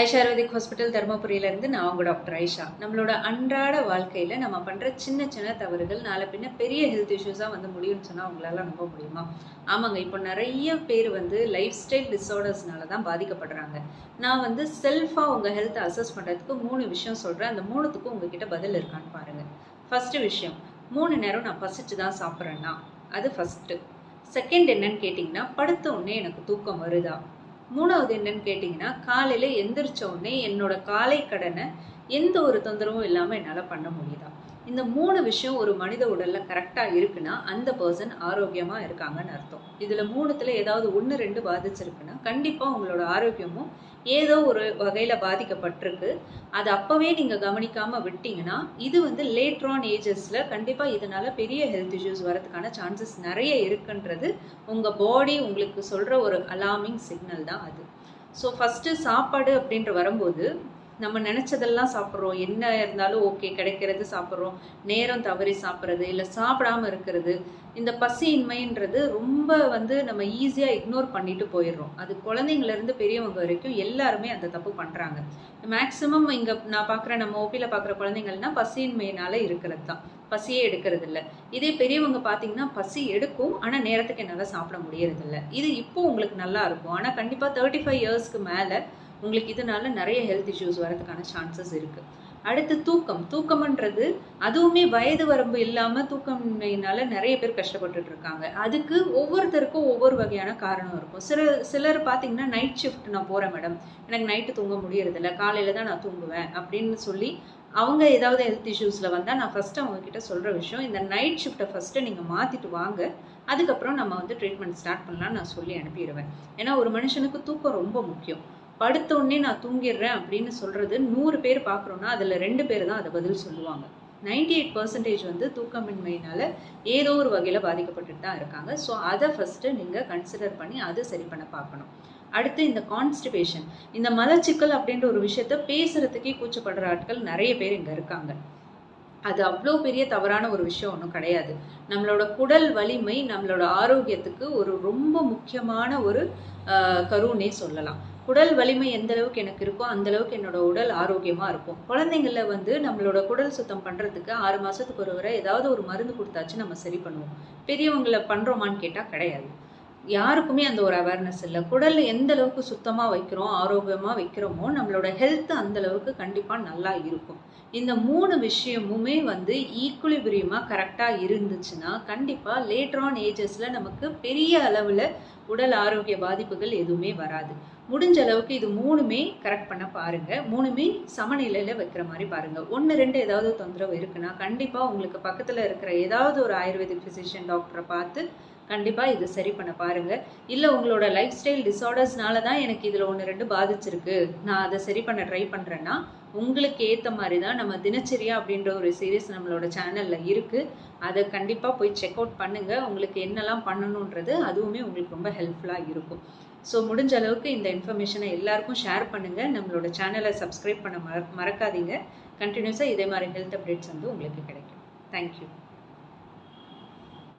Aisha ayurvedic hospital தருமபுரியிலேருந்து நான் உங்கள் doctor Aisha. நம்மளோட அன்றாட வாழ்க்கையில் நம்ம பண்ணுற சின்ன சின்ன தவறுகள் நாளை பின்ன பெரிய ஹெல்த் இஷ்யூஸாக வந்து முடியும்னு சொன்னால் அவங்களால நம்ப முடியுமா? ஆமாங்க இப்போ நிறைய பேர் வந்து லைஃப் ஸ்டைல் டிஸார்டர்ஸ்னால தான் பாதிக்கப்படுறாங்க. நான் வந்து செல்ஃபாக உங்கள் ஹெல்த்தை அசஸ் பண்ணுறதுக்கு மூணு விஷயம் சொல்கிறேன் அந்த மூணுத்துக்கும் உங்ககிட்ட பதில் இருக்கான்னு பாருங்கள் ஃபஸ்ட்டு விஷயம் மூணு நேரம் நான் பசிச்சு தான் சாப்பிட்றேன்னா அது ஃபஸ்ட்டு செகண்ட் என்னன்னு கேட்டிங்கன்னா படுத்த உடனே எனக்கு தூக்கம் வருதா? மூணாவது என்னன்னு கேட்டிங்கன்னா காலையில் எந்திரிச்ச உடனே என்னோட காலை கடனை எந்த ஒரு தொந்தரவும் இல்லாமல் என்னால் பண்ண முடியுதா? இந்த மூணு விஷயம் ஒரு மனித உடலில் கரெக்டாக இருக்குன்னா அந்த பர்சன் ஆரோக்கியமாக இருக்காங்கன்னு அர்த்தம். இதில் மூணுத்தில் ஏதாவது ஒன்று ரெண்டு பாதிச்சிருக்குன்னா கண்டிப்பாக உங்களோட ஆரோக்கியமும் ஏதோ ஒரு வகையில் பாதிக்கப்பட்டிருக்கு. அது அப்போவே நீங்கள் கவனிக்காமல் விட்டீங்கன்னா இது வந்து லேட்ரான் ஏஜஸில் கண்டிப்பாக இதனால் பெரிய ஹெல்த் இஷ்யூஸ் வரதுக்கான சான்சஸ் நிறைய இருக்குன்றது உங்கள் பாடி உங்களுக்கு சொல்கிற ஒரு அலார்மிங் சிக்னல் தான் அது. ஸோ ஃபஸ்ட்டு சாப்பாடு அப்படின்ற வரும்போது நம்ம நினச்சதெல்லாம் சாப்பிட்றோம். என்ன இருந்தாலும் ஓகே கிடைக்கிறது சாப்பிட்றோம். நேரம் தவறி சாப்பிட்றது இல்லை சாப்பிடாம இருக்கிறது இந்த பசியின்மைன்றது ரொம்ப வந்து நம்ம ஈஸியாக இக்னோர் பண்ணிட்டு போயிடுறோம். அது குழந்தைங்கலேருந்து பெரியவங்க வரைக்கும் எல்லாருமே அந்த தப்பு பண்ணுறாங்க மேக்ஸிமம் இங்கே நான் பார்க்குற நம்ம ஓபியில் பார்க்குற குழந்தைங்கள்னா பசியின்மையினால இருக்கிறது தான். பசியே எடுக்கிறது இல்லை. இதே பெரியவங்க பார்த்தீங்கன்னா பசி எடுக்கும் ஆனால் நேரத்துக்கு என்னால் சாப்பிட முடியறதில்ல. இது இப்போ உங்களுக்கு நல்லா இருக்கும். ஆனால் கண்டிப்பாக தேர்ட்டி ஃபைவ் இயர்ஸ்க்கு மேலே உங்களுக்கு இதனால நிறைய ஹெல்த் இஷ்யூஸ் வரதுக்கான சான்சஸ் இருக்குது அடுத்து தூக்கம். தூக்கம்ன்றது அதுவுமே வயது வரம்பு இல்லாமல் தூக்கம்னால நிறைய பேர் கஷ்டப்பட்டுட்டு இருக்காங்க. அதுக்கு ஒவ்வொருத்தருக்கும் ஒவ்வொரு வகையான காரணம் இருக்கும். சில சிலர் பார்த்தீங்கன்னா நைட் ஷிஃப்ட் நான் போகிறேன் மேடம் எனக்கு நைட்டு தூங்க முடியறதில்ல. காலையில் தான் நான் தூங்குவேன் அப்படின்னு சொல்லி அவங்க ஏதாவது ஹெல்த் இஷ்யூஸில் வந்தால் நான் ஃபஸ்ட்டு அவங்க கிட்ட சொல்கிற விஷயம் இந்த நைட் ஷிஃப்ட்டை ஃபஸ்ட்டு நீங்கள் மாற்றிட்டு வாங்க. அதுக்கப்புறம் நம்ம வந்து ட்ரீட்மெண்ட் ஸ்டார்ட் பண்ணலாம் நான் சொல்லி அனுப்பிடுவேன். ஏன்னா ஒரு மனுஷனுக்கு தூக்கம் ரொம்ப முக்கியம். படுத்த உடனே நான் தூங்கிடுறேன் அப்படின்னு சொல்றது நூறு பேர் பார்க்குறோன்னா அதில் ரெண்டு பேர் தான் அதை பதில் சொல்லுவாங்க. நைன்டி எயிட் பர்சன்டேஜ் வந்து தூக்கமின்மையினால ஏதோ ஒரு வகையில் பாதிக்கப்பட்டுட்டு தான் இருக்காங்க. ஸோ அதை ஃபஸ்ட்டு நீங்கள் கன்சிடர் பண்ணி அதை சரி பண்ண பார்க்கணும். அடுத்து இந்த கான்ஸ்டிபேஷன் இந்த மலச்சிக்கல் அப்படின்ற ஒரு விஷயத்த பேசுறதுக்கே கூச்சப்படுற ஆட்கள் நிறைய பேர் இங்கே இருக்காங்க. அது அவ்வளோ பெரிய தவறான ஒரு விஷயம் ஒன்றும் கிடையாது. நம்மளோட குடல் வலிமை நம்மளோட ஆரோக்கியத்துக்கு ஒரு ரொம்ப முக்கியமான ஒரு கருன்னே சொல்லலாம். குடல் வலிமை எந்த அளவுக்கு எனக்கு இருக்கோ அந்த அளவுக்கு என்னோட உடல் ஆரோக்கியமா இருக்கும். குழந்தைங்கள வந்து நம்மளோட குடல் சுத்தம் பண்றதுக்கு ஆறு மாசத்துக்கு ஒரு வரை ஏதாவது ஒரு மருந்து கொடுத்தாச்சு நம்ம சரி பண்ணுவோம். பெரியவங்களை பண்றோமான்னு கேட்டா கிடையாது. யாருக்குமே அந்த ஒரு அவேர்னஸ் இல்லை. குடல் எந்த அளவுக்கு சுத்தமாக வைக்கிறோம் ஆரோக்கியமாக வைக்கிறோமோ நம்மளோட ஹெல்த் அந்த அளவுக்கு கண்டிப்பாக நல்லா இருக்கும். இந்த மூணு விஷயமுமே வந்து ஈக்குலிபிரியமாக கரெக்டாக இருந்துச்சுன்னா கண்டிப்பாக லேட்ரான் ஏஜஸில் நமக்கு பெரிய அளவில் உடல் ஆரோக்கிய பாதிப்புகள் எதுவுமே வராது. முடிஞ்ச அளவுக்கு இது மூணுமே கரெக்ட் பண்ண பாருங்க. மூணுமே சமநிலையில வைக்கிற மாதிரி பாருங்க. ஒன்று ரெண்டு ஏதாவது தொந்தரவு இருக்குன்னா கண்டிப்பாக உங்களுக்கு பக்கத்தில் இருக்கிற ஏதாவது ஒரு ஆயுர்வேதிக் ஃபிசிஷியன் டாக்டரை பார்த்து கண்டிப்பாக இது சரி பண்ண பாருங்கள் இல்லை உங்களோட லைஃப் ஸ்டைல் டிஸார்டர்ஸ்னால தான் எனக்கு இதில் ஒன்று ரெண்டு பாதிச்சிருக்கு. நான் அதை சரி பண்ண ட்ரை பண்ணுறேன்னா உங்களுக்கு ஏற்ற மாதிரி தான் நம்ம தினச்சரியா அப்படின்ற ஒரு சீரீஸ் நம்மளோட சேனலில் இருக்குது அதை கண்டிப்பாக போய் செக் அவுட் பண்ணுங்கள் உங்களுக்கு என்னெல்லாம் பண்ணணுன்றது அதுவுமே உங்களுக்கு ரொம்ப ஹெல்ப்ஃபுல்லாக இருக்கும். ஸோ முடிஞ்ச அளவுக்கு இந்த இன்ஃபர்மேஷனை எல்லாருக்கும் ஷேர் பண்ணுங்கள் நம்மளோட சேனலை சப்ஸ்கிரைப் பண்ண மற மறக்காதீங்க. கண்டினியூஸாக இதே மாதிரி ஹெல்த் அப்டேட்ஸ் வந்து உங்களுக்கு கிடைக்கும். தேங்க்யூ